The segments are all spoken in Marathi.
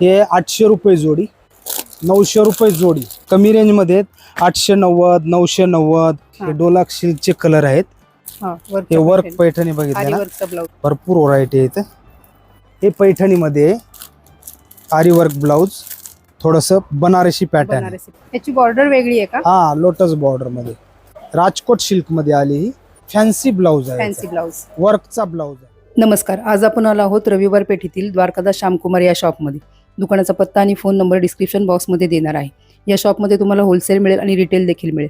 हे आठशे रुपये जोडी नऊशे रुपये जोडी. कमी रेंजमध्ये आठशे नव्वद नऊशे नव्वद हे. डोलाक सिल्कचे कलर आहेत. हा वर्क पैठणी. बघितले ना? भरपूर व्हरायटी आहेत हे पैठणीमध्ये आरी वर्क ब्लाऊज थोडस बनारसी पॅटर्न त्याची बॉर्डर वेगळी आहे का? हा लोटस बॉर्डरमध्ये. राजकोट सिल्कमध्ये आली ही. फॅन्सी ब्लाऊज आहे फॅन्सी ब्लाऊज वर्कचा ब्लाऊज आहे. नमस्कार आज आपण आलो आहोत रविवार पेठेतील द्वारकादास श्यामकुमार या शॉपमध्ये दुकानाचा पत्ता आणि फोन नंबर डिस्क्रिप्शन बॉक्समध्ये देणार आहे. या शॉपमध्ये तुम्हाला होलसेल मिळेल आणि रिटेल देखील मिळेल.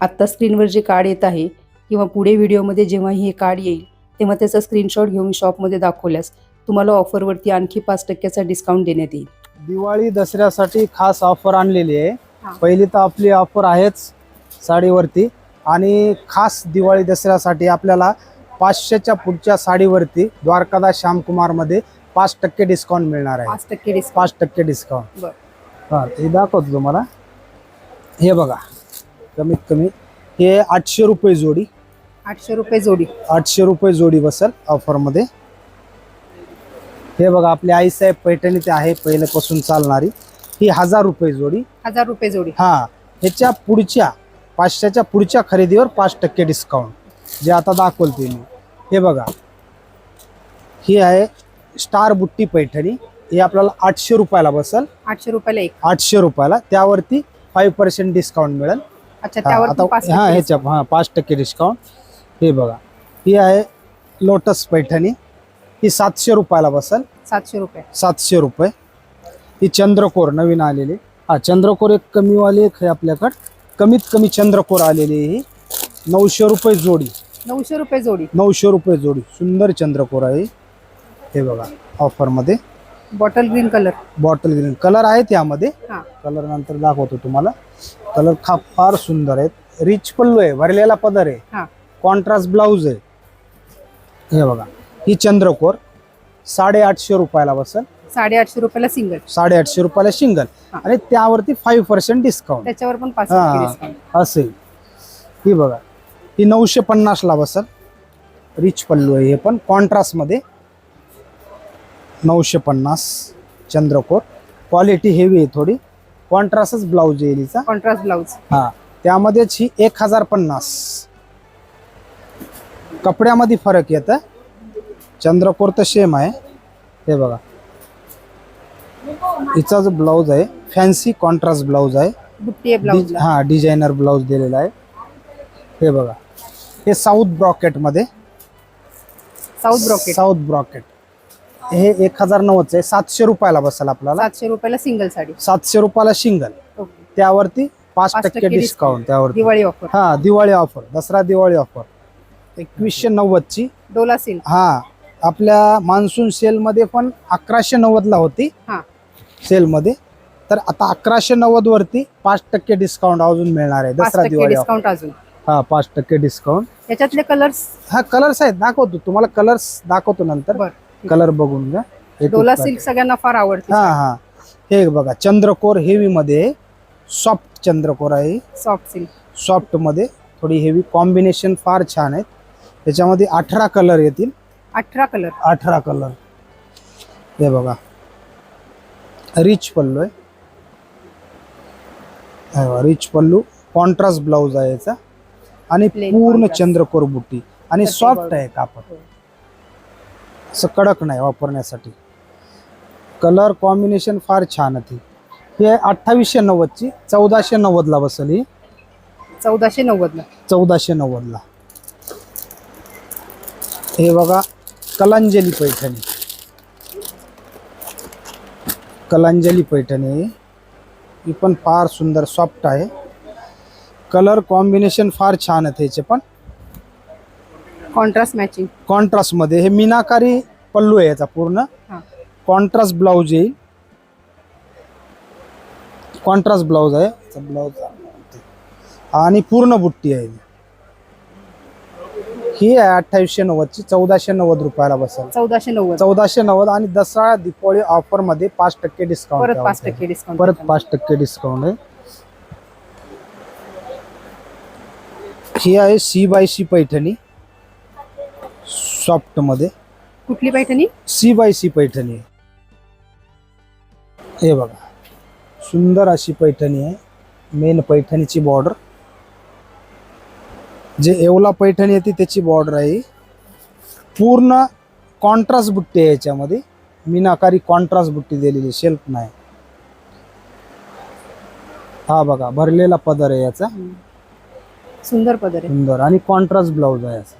आत्ता स्क्रीनवर जे कार्ड येत आहे किंवा पुढे व्हिडिओमध्ये जेव्हा हे कार्ड येईल तेव्हा त्याचा स्क्रीनशॉट घेऊन शॉपमध्ये दाखवल्यास तुम्हाला ऑफरवरती आणखी पाच टक्क्याचा डिस्काउंट देण्यात येईल. दिवाळी दसऱ्यासाठी खास ऑफर आणलेली. आहे. पहिली तर आपली ऑफर आहेच साडीवरती. आणि खास दिवाळी दसऱ्यासाठी आपल्याला पाचशेच्या पुढच्या साडीवरती द्वारकादास श्यामकुमारमध्ये पाच टक्के डिस्काउंट मिळणार आहे. पाच टक्के डिस्काउंट. पाच टक्के डिस्काउंट. बरं. हा हे दाखवतो तुम्हाला. हे बघा कमीत कमी हे आठशे रुपये जोडी. आठशे रुपये जोडी. आठशे रुपये जोडी बसेल ऑफरमध्ये. हे बघा आपली आईसाहेब पैठणी ते आहे पहिल्यापासून चालणारी. ही हजार रुपये जोडी. हजार रुपये जोडी. हा ह्याच्या पुढच्या पाचशेच्या पुढच्या खरेदीवर पाच टक्के डिस्काउंट. जे आता दाखवते मी. हे बघा ही आहे स्टार बुट्टी पैठणी ही आपल्याला आठशे रुपयाला बसेल. आठशे रुपयाला एक. आठशे रुपयाला. त्यावरती फाईव्ह पर्सेंट डिस्काउंट मिळेल. अच्छा हा, त्यावर आता हा ह्याच्या हा पाच टक्के डिस्काउंट हे बघा ही आहे लोटस पैठणी. ही सातशे रुपयाला बसेल. सातशे रुपये. सातशे रुपये. ही चंद्रकोर नवीन आलेली. हा चंद्रकोर एक कमीवाली एक आहे आपल्याकडं. कमीत कमी चंद्रकोर आलेली आहे ही. नऊशे रुपये जोडी. नऊशे रुपये जोडी. नऊशे रुपये जोडी. सुंदर चंद्रकोर आहे हे बघा ऑफरमध्ये bottle green colour bottle green colour आहेत यामध्ये. हा. कलर नंतर दाखवतो तुम्हाला. कलर खा फार सुंदर आहेत. रिच पल्लू आहे भरलेला पदर आहे. हा. कॉन्ट्रास्ट ब्लाऊज आहे. हे बघा ही चंद्रकोर. साडेआठशे रुपयाला बसेल. साडेआठशे रुपयाला सिंगल साडेआठशे रुपयाला सिंगल. आणि त्यावरती फाईव्ह पर्सेंट डिस्काउंट त्याच्यावर पण असेल. ही बघा ही नऊशे पन्नासला बसल. रिच पल्लू आहे हे पण. कॉन्ट्रास्टमध्ये नऊशे पन्नास चंद्रकोर. क्वालिटी हेवी आहे थोडी. कॉन्ट्रास्टच ब्लाऊज येईल हिचा. कॉन्ट्रास्ट ब्लाऊज हा त्यामध्येच ही एक हजार पन्नास. कपड्यामध्ये फरक येतं चंद्रकोर तर सेम आहे. हे बघा. हिचा जो ब्लाऊज आहे फॅन्सी कॉन्ट्रास्ट ब्लाऊज आहे. बुट्टी आहे हा डिझायनर ब्लाऊज दिलेला आहे. हे बघा. हे साऊथ ब्रॉकेटमध्ये साऊथ ब्रॉकेट साऊथ ब्रॉकेट हे एक हजार नव्वदचं आहे. सातशे रुपयाला बसेल आपल्याला. सातशे रुपयाला सिंगल साडी. सातशे रुपयाला सिंगल ओके. त्यावरती पाच पाच टक्के टक्के डिस्काउंट त्यावरती. दिवाळी ऑफर हा दिवाळी ऑफर दसरा दिवाळी ऑफर एकवीसशे नव्वदची. डोला सिल्क हा आपल्या मान्सून सेलमध्ये पण अकराशे नव्वदला होती. हा. सेलमध्ये. तर आता अकराशे नव्वद वरती पाच टक्के डिस्काउंट अजून मिळणार आहे. पाच दसरा टक्के दिवाळी offer. डिस्काउंट अजून. हा पाच टक्के डिस्काउंट त्याच्यातले कलर्स हा कलर्स आहेत. दाखवतो. तुम्हाला कलर्स दाखवतो नंतर. बर. कलर बघून घ्या. एक डोला एक. सिल्क सगळ्यांना फार आवडते. हा हा. हे बघा चंद्रकोर हेवी मध्ये सॉफ्ट चंद्रकोर आहे. सॉफ्ट सिल्क सॉफ्टमध्ये थोडी हेवी कॉम्बिनेशन फार छान आहेत. त्याच्यामध्ये अठरा कलर येतील. अठरा कलर अठरा कलर हे बघा. रिच पल्लू आहे. हे रिच पल्लू. कॉन्ट्रास्ट ब्लाऊज आहे याचा. आणि पूर्ण. चंद्रकोर बुट्टी. आणि सॉफ्ट. आहे कापड. असं कडक नाही वापरण्यासाठी. कलर कॉम्बिनेशन फार छान आहे हे अठ्ठावीसशे नव्वदची चौदाशे नव्वदला बसेल. ही चौदाशे नव्वद ला चौदाशे नव्वदला. हे बघा कलांजली पैठणी. कलांजली पैठणी. ही पण फार सुंदर सॉफ्ट आहे. कलर कॉम्बिनेशन फार छान आहे त्याचे पण. कॉन्ट्रास्ट मॅचिंग कॉन्ट्रास्टमध्ये हे मीनाकारी पल्लू आहे याचा पूर्ण. हा. कॉन्ट्रास्ट ब्लाऊज येईल. कॉन्ट्रास्ट ब्लाऊज आहे. याचा ब्लाऊज आणि पूर्ण बुट्टी आहे. ही आहे अठ्ठावीसशे नव्वदची चौदाशे नव्वद रुपयाला बसेल. चौदाशे नव्वद. चौदाशे नव्वद आणि दसरा दिवाळी ऑफरमध्ये पाच टक्के डिस्काउंट परत पाच टक्के डिस्काउंट परत पाच टक्के डिस्काउंट आहे. ही आहे सी बाय सी पैठणी. सॉफ्टमध्ये कुठली Paithani? C by C Paithani आहे. हे बघा. सुंदर अशी पैठणी आहे. मेन पैठणीची बॉर्डर जे येवला पैठणी येते त्याची बॉर्डर आहे. पूर्ण कॉन्ट्रास्ट बुट्टी आहे याच्यामध्ये. मीनाकारी कॉन्ट्रास्ट बुट्टी दिलेली शेल्फ नाही. हा बघा भरलेला पदर आहे याचा. सुंदर पदर आहे. सुंदर. आणि कॉन्ट्रास्ट ब्लाऊज आहे याचा.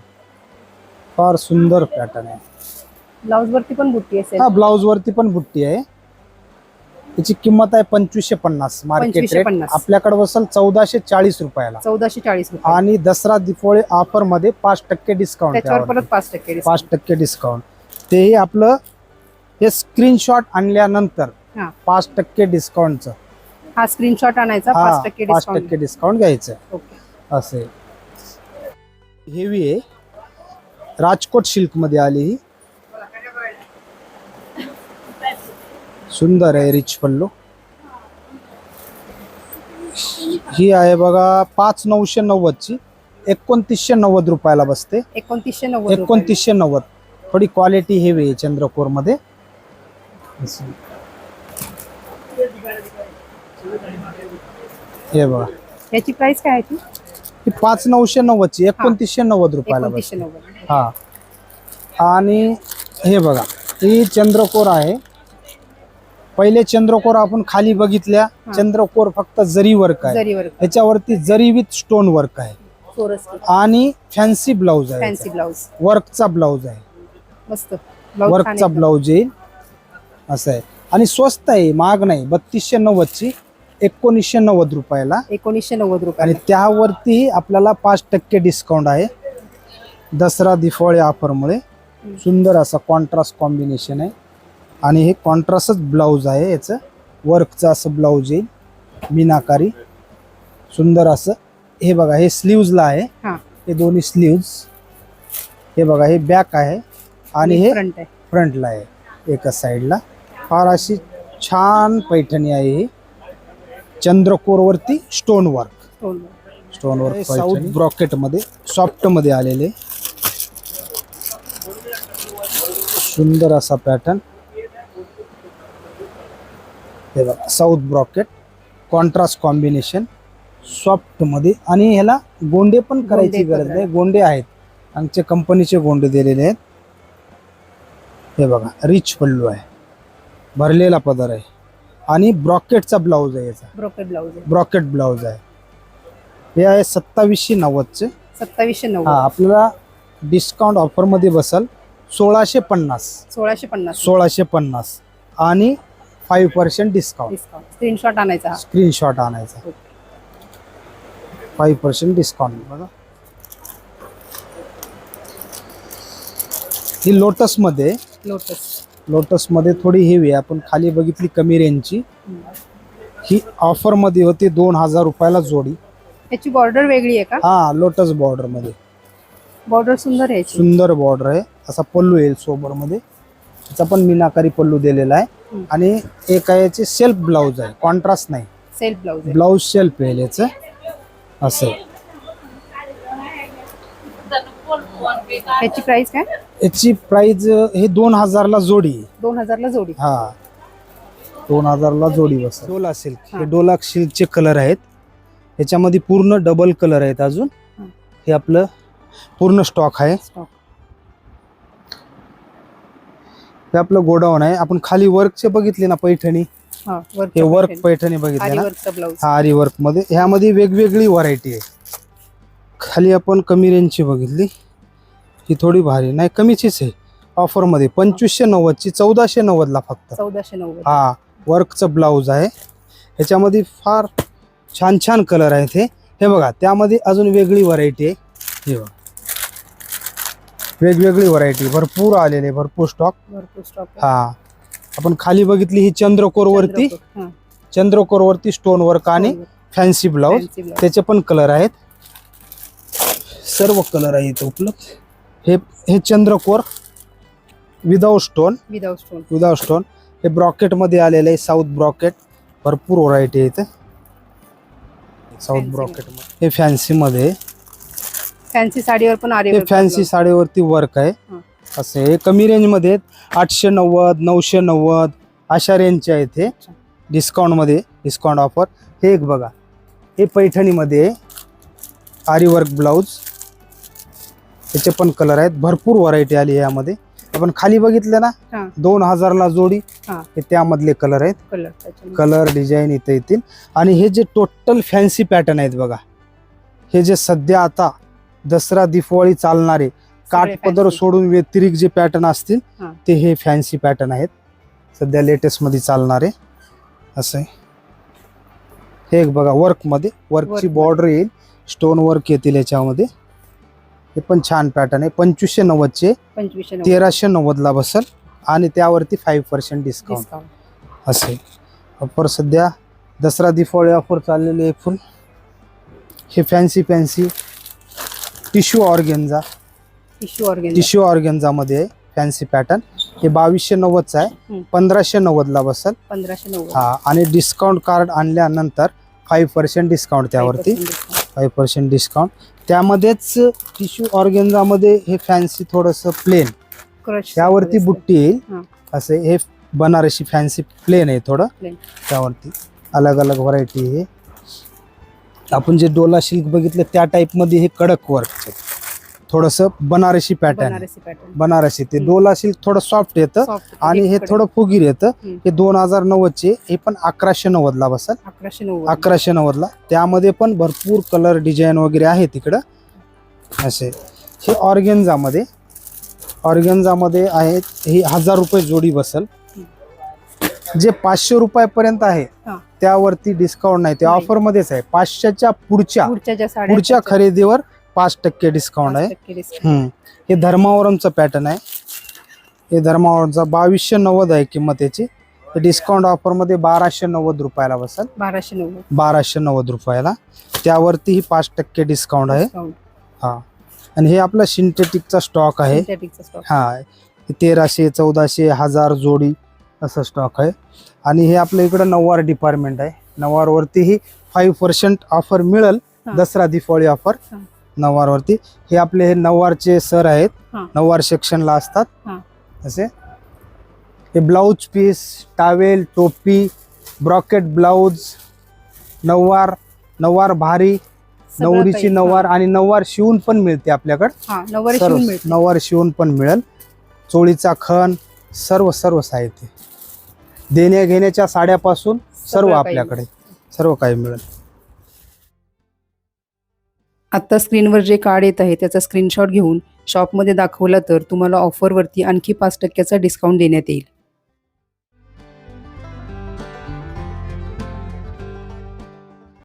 फार सुंदर पॅटर्न आहे. ब्लाऊज वरती पण बुट्टी असेल. हा ब्लाऊज वरती पण बुट्टी आहे. त्याची किंमत आहे पंचवीसशे पन्नास. मार्केट 2550. रेट आपल्याकडे बसल चौदाशे चाळीस रुपयाला. चौदाशे चाळीस रुपये. आणि दसरा दिपोळी ऑफरमध्ये पाच टक्के डिस्काउंट त्याच्यावर परत पाच टक्के discount. पाच टक्के डिस्काउंट तेही आपलं हे स्क्रीनशॉट आणल्यानंतर हा. पाच टक्के डिस्काउंटचं हा स्क्रीनशॉट आणायचा हा पाच टक्के पाच डिस्काउंट टक्के डिस्काउंट घ्यायचं. ओके. असे. हेवी आहे. राजकोट सिल्कमध्ये आली ही. सुंदर आहे रिच पल्लू ही आहे बघा पाच नऊशे नव्वदची. एकोणतीसशे नव्वद रुपयाला बसते. एकोणतीसशे नव्वद. एकोणतीसशे नव्वद. थोडी क्वालिटी हेवी आहे चंद्रकोरमध्ये. हे बघा. याची प्राइस काय आहे ती? पाच नऊशे नव्वदची एकोणतीसशे नव्वद रुपयाला बसते. नव्वद. हा. आणि हे बघा ही चंद्रकोर आहे. पहिले चंद्रकोर आपण खाली बघितल्या चंद्रकोर फक्त जरी वर्क आहे. ह्याच्यावरती जरी विथ स्टोन वर्क आहे. आणि फॅन्सी ब्लाऊज आहे. फॅन्सी वर्कचा ब्लाऊज आहे. मस्त. वर्कचा ब्लाऊज येईल असं आहे. आणि स्वस्त आहे महाग नाही. बत्तीसशे नव्वदची एकोणीसशे नव्वद रुपयाला. एकोणीसशे नव्वद रुपये आणि त्यावरती आपल्याला पाच टक्के डिस्काउंट आहे. दसरा दिवाळी ऑफरमुळे सुंदर असा कॉन्ट्रास्ट कॉम्बिनेशन आहे. आणि हे कॉन्ट्रास्टच ब्लाऊज आहे याचं वर्कचं असं ब्लाऊज येईल मीनाकारी. सुंदर असं. हे बघा हे स्लीव्जला आहे. हा. हे दोन्ही स्लीव्ज हे बघा हे बॅक आहे. आणि हे फ्रंट आहे. फ्रंटला आहे एका साईडला फार अशी छान पैठणी आहे ही. चंद्रकोरवरती stone work stone stone work south ब्रॉकेटमध्ये सॉफ्टमध्ये आलेले. सुंदर असा पॅटर्न हे बघा साऊथ ब्रॉकेट कॉन्ट्रास्ट कॉम्बिनेशन सॉफ्टमध्ये. आणि ह्याला गोंडे पण करायची गरज. नाही. गोंडे आहेत. आमच्या कंपनीचे गोंडे दिलेले आहेत. हे बघा रिच पल्लू आहे. भरलेला पदर आहे. आणि ब्रॉकेटचा ब्लाऊज आहे याचा. ब्रोकेट ब्लाऊज आहे. ब्रॉकेट ब्लाऊज आहे. हे आहे सत्तावीसशे नव्वदचे. सत्तावीसशे हा नव्वद आपल्याला डिस्काउंट ऑफरमध्ये बसल. सोळाशे पन्नास. सोळाशे पन्नास. सोळाशे पन्नास. आणि five percent discount discount screenshot आणायचा हा. स्क्रीनशॉट आणायचा. फाईव्ह पर्सेंट डिस्काउंट बघा. ही लोटसमध्ये लोटस. लोटसमध्ये थोडी हेवी आहे. आपण खाली बघितली कमी रेंजची ही ऑफरमध्ये होती दोन हजार रुपयाला जोडी. याची बॉर्डर वेगळी आहे का? हा लोटस बॉर्डरमध्ये बॉर्डर सुंदर आहे याची. सुंदर बॉर्डर आहे. असा पल्लू येईल सोबरमध्ये त्याचा पण मीनाकारी पल्लू दिलेला आहे. आणि एक आहे याचे सेल्फ ब्लाऊज आहे. कॉन्ट्रास्ट नाही. सेल्फ ब्लाऊज आहे. ब्लाऊज सेल्फ आहे याचं. असं. याची प्राइस काय? याची प्राइस हे दोन हजारला जोडी. दोन हजारला जोडी. हा. दोन हजारला जोडी बस. डोला सिल्क हे. डोला सिल्कचे कलर आहेत. ह्याच्यामध्ये पूर्ण डबल कलर आहेत अजून. हं. हे आपलं पूर्ण स्टॉक आहे. हे आपलं गोडाऊन आहे. आपण खाली वर्कचे बघितले ना पैठणी? हा वर्क वर्क पैठणी. बघितले ना? हा आरी वर्कमध्ये ह्यामध्ये वेगवेगळी व्हरायटी आहे. खाली आपण कमी रेंजची बघितली. ही थोडी भारी नाही कमीचीच आहे. ऑफरमध्ये पंचवीसशे नव्वदची चौदाशे नव्वदला फक्त. चौदाशे नव्वद. हा वर्कचं ब्लाऊज आहे. ह्याच्यामध्ये फार छान छान कलर आहेत हे हे बघा त्यामध्ये अजून वेगळी व्हरायटी आहे. हे बघा. वेगवेगळी व्हरायटी भरपूर आलेले आहे, भरपूर स्टॉक भरपूर स्टॉक हा. आपण खाली बघितली ही चंद्रकोर वरती. चंद्रकोर वरती स्टोन वर्क आणि फॅन्सी ब्लाऊज त्याचे पण कलर आहेत. सर्व कलर आहेत उपलब्ध. हे हे चंद्रकोर without stone without stone without stone हे ब्रॉकेटमध्ये आलेलं आहे साऊथ ब्रॉकेट भरपूर व्हरायटी आहेत साऊथ Fancy ब्रॉकेटमध्ये हे फॅन्सीमध्ये फॅन्सी साडीवर पण आरे हे फॅन्सी साडीवरती वर्क आहे. असं हे कमी रेंजमध्ये आहेत. आठशे नव्वद नऊशे नव्वद अशा रेंजचे आहेत हे. डिस्काउंटमध्ये डिस्काउंट ऑफर हे एक बघा. हे पैठणीमध्ये आरी वर्क ब्लाऊज त्याचे पण कलर आहेत. भरपूर व्हरायटी आली यामध्ये. आपण खाली बघितलं ना. दोन हजारला जोडी. हा. त्यामधले कलर आहेत. कलर डिझाईन इथे येतील. आणि हे जे टोटल फॅन्सी पॅटर्न आहेत बघा. हे जे सध्या आता दसरा दिवाळी चालणारे काठपदर fancy. सोडून व्यतिरिक्त जे पॅटर्न असतील हा. ते हे फॅन्सी पॅटर्न आहेत. सध्या लेटेस्टमध्ये चालणारे. असं आहे. हे एक बघा वर्कमध्ये. वर्कची Work बॉर्डर येईल. स्टोन वर्क येतील याच्यामध्ये. हे पण छान पॅटर्न आहे. पंचवीसशे नव्वदचे पंचवीसशे नव्वद. तेराशे नव्वदला बसल. आणि त्यावरती फाईव्ह पर्सेंट डिस्काउंट Discount. असे ऑफर सध्या दसरा दिवाळी ऑफर चाललेली आहे फुल हे fancy fancy tissue organza tissue organza. Tissue ऑर्गेन्झामध्ये आहे फॅन्सी पॅटर्न हे बावीसशे नव्वदचं आहे हम्म. पंधराशे नव्वदला बसल पंधराशे नव्वद हा आणि डिस्काउंट कार्ड आणल्यानंतर फाईव्ह पर्सेंट डिस्काउंट त्यावरती 5% discount. फाईव्ह पर्सेंट डिस्काउंट त्यामध्येच टिश्यू ऑर्गेन्झामध्ये हे फॅन्सी थोडंसं प्लेन Crush त्यावरती बुट्टी येईल हा. असे हे बनारसी फॅन्सी प्लेन आहे थोडं Plain. त्यावरती अलग अलग व्हरायटी आहे आपण जे डोला सिल्क बघितलं त्या टाईपमध्ये हे कडक वर्क थोडंसं बनारसी पॅटर्न बनारसी पॅटर्न बनारसी ते. डोला सिल्क थोडं सॉफ्ट येतं Soft आणि हे. थोडं फुगीर येतं. हम्म. हे दोन हजार नव्वदचे हे पण अकराशे नव्वदला बसल. अकराशे नव्वद अकराशे नव्वदला. त्यामध्ये पण भरपूर कलर डिझाईन वगैरे आहे तिकडं असे. हे ऑर्गेन्झामध्ये ऑर्गेन्झामध्ये आहेत ही हजार रुपये जोडी बसल. जे पाचशे रुपयापर्यंत आहे. त्यावरती डिस्काउंट नाही. ते. ऑफर मध्येच आहे. पाचशेच्या पुढच्या पुढच्या खरेदीवर पाच टक्के डिस्काउंट आहे. हे धर्मावरमचं पॅटर्न आहे. हे धर्मावरमचा बावीसशे नव्वद आहे किंमत याची. डिस्काउंट ऑफरमध्ये बाराशे नव्वद रुपयाला बसल. बाराशे नव्वद. बाराशे नव्वद रुपयाला. त्यावरती ही पाच टक्के डिस्काउंट आहे. हा. आणि हे आपला सिंथेटिकचा स्टॉक आहे. हे. तेराशे चौदाशे हजार जोडी असं स्टॉक आहे. आणि हे आपल्या इकडं नऊवार डिपार्टमेंट आहे. नऊवारवरती ही फाईव्ह पर्सेंट ऑफर मिळेल. दसरा दिवाळी ऑफर. नऊवारवरती. हे आपले हे नऊवारचे सर आहेत. नऊवार सेक्शनला असतात. असे. हे ब्लाऊज पीस टावेल टोपी ब्रॉकेट ब्लाऊज नऊवार नऊवार भारी नवरीची. नऊवार आणि नऊवार शिवून पण मिळते आपल्याकडे. नऊवार शिवून पण मिळेल. चोळीचा खण सर्व सर्व साहित्य. देण्या घेण्याच्या साड्यापासून सर्व आपल्याकडे सर्व काही मिळेल. आता स्क्रीनवर जे कार्ड येत आहे त्याचा स्क्रीनशॉट घेऊन शॉपमध्ये दाखवला तर तुम्हाला ऑफरवरती आणखी पाच टक्क्याचा डिस्काउंट देण्यात येईल.